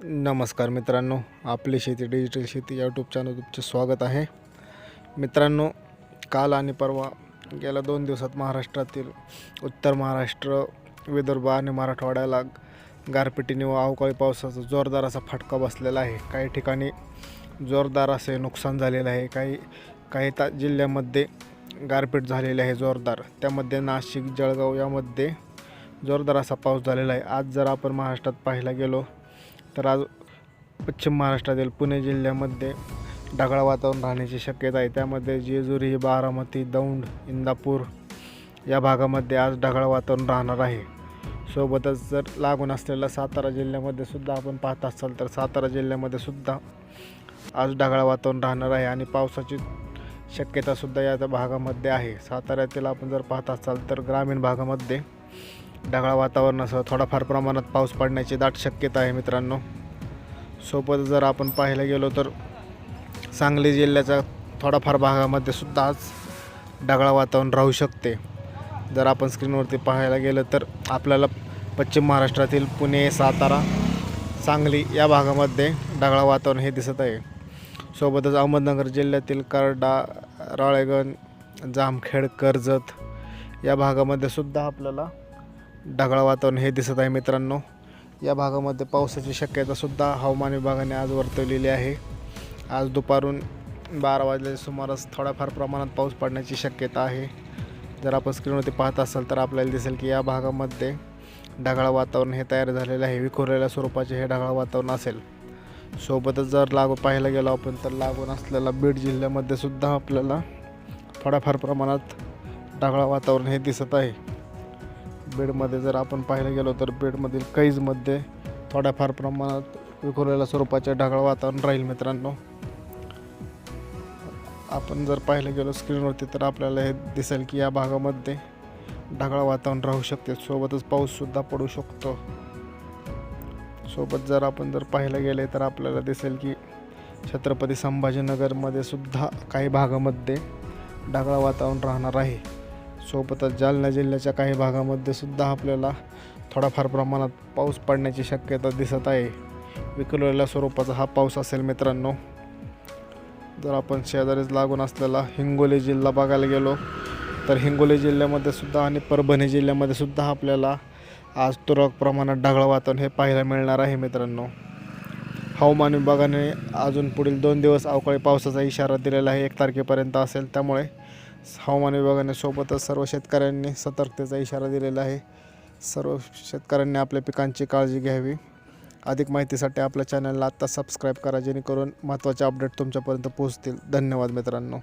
नमस्कार मित्रांनो आपली शेती डिजिटल शेती यूट्यूब चॅनल तुमचे स्वागत आहे. मित्रांनो काल आणि परवा गेल्या दोन दिवसात महाराष्ट्रातील उत्तर महाराष्ट्र विदर्भ आणि मराठवाड्याला गारपिटीने व अवकाळी पावसाचा जोरदार असा फटका बसलेला आहे. काही ठिकाणी जोरदार असे नुकसान झालेलं आहे. काही काही ता जिल्ह्यामध्ये गारपीट झालेली आहे जोरदार. त्यामध्ये नाशिक जळगाव यामध्ये जोरदार असा पाऊस झालेला आहे. आज जर आपण महाराष्ट्रात पाहायला गेलो तर आज पश्चिम महाराष्ट्रातील पुणे जिल्ह्यामध्ये ढगाळ वातावरण राहण्याची शक्यता आहे. त्यामध्ये जेजुरी बारामती दौंड इंदापूर या भागामध्ये आज ढगाळ वातावरण राहणार आहे. सोबतच जर लागून असलेल्या सातारा जिल्ह्यामध्ये सुद्धा आपण पाहत असाल तर सातारा जिल्ह्यामध्ये सुद्धा आज ढगाळ वातावरण राहणार आहे आणि पावसाची शक्यतासुद्धा या भागामध्ये आहे. साताऱ्यातील आपण जर पाहत असाल तर ग्रामीण भागामध्ये ढगाळ वातावरणासह थोडाफार प्रमाणात पाऊस पडण्याची दाट शक्यता आहे मित्रांनो. सोबत जर आपण पाहायला गेलो तर सांगली जिल्ह्याच्या थोडाफार भागामध्ये सुद्धा आज ढगाळ वातावरण राहू शकते. जर आपण स्क्रीनवरती पाहायला गेलं तर आपल्याला पश्चिम महाराष्ट्रातील पुणे सातारा सांगली या भागामध्ये ढगाळ वातावरण हे दिसत आहे. सोबतच अहमदनगर जिल्ह्यातील करडा राळेगण जामखेड कर्जत या भागामध्ये सुद्धा आपल्याला ढगाळ वातावरण हे दिसत आहे मित्रांनो. या भागामध्ये पावसाची शक्यतासुद्धा हवामान विभागाने आज वर्तवलेली आहे. आज दुपारून बारा वाजल्याच्या सुमारास थोड्याफार प्रमाणात पाऊस पडण्याची शक्यता आहे. जर आपण स्क्रीनवरती पाहत असाल तर आपल्याला दिसेल की या भागामध्ये ढगाळ वातावरण हे तयार झालेलं आहे. विखुरलेल्या स्वरूपाचे हे ढगाळ वातावरण असेल. सोबतच जर लागू पाहायला गेलो आपण तर लागून असलेला बीड जिल्ह्यामध्ये सुद्धा आपल्याला थोड्याफार प्रमाणात ढगाळ वातावरण हे दिसत आहे. बेडमध्ये जर आपण पाहायला गेलो तर बेडमधील कैजमध्ये थोड्याफार प्रमाणात विखुरलेल्या स्वरूपाचे ढगाळ वातावरण राहील मित्रांनो. आपण जर पाहायला गेलो स्क्रीनवरती तर आपल्याला हे दिसेल की या भागामध्ये ढगाळ वातावरण राहू शकते. सोबतच पाऊससुद्धा पडू शकतो. सोबत जर आपण जर पाहायला गेले तर आपल्याला दिसेल की छत्रपती संभाजीनगरमध्ये सुद्धा काही भागामध्ये ढगाळ वातावरण राहणार आहे. सोबतच जालना जिल्ह्याच्या काही भागामध्ये सुद्धा आपल्याला थोडाफार प्रमाणात पाऊस पडण्याची शक्यता दिसत आहे. विखुरलेल्या स्वरूपाचा हा पाऊस असेल मित्रांनो. जर आपण शेजारीच लागून असलेला हिंगोली जिल्हा बघायला गेलो तर हिंगोली जिल्ह्यामध्ये सुद्धा आणि परभणी जिल्ह्यामध्ये सुद्धा आपल्याला आज तुरळक प्रमाणात ढगाळ वातावरण हे पाहायला मिळणार आहे मित्रांनो. हवामान विभागाने अजून पुढील दोन दिवस अवकाळी पावसाचा इशारा दिलेला आहे. एक तारखेपर्यंत असेल त्यामुळे हवामान विभागाने सोबतच सर्व शेतकऱ्यांनी सतर्कतेचा इशारा दिलेला आहे. सर्व शेतकऱ्यांनी आपल्या पिकांची काळजी घ्यावी. अधिक माहितीसाठी आपल्या चॅनलला आत्ता सबस्क्राईब करा जेणेकरून महत्त्वाचे अपडेट तुमच्यापर्यंत पोहोचतील. धन्यवाद मित्रांनो.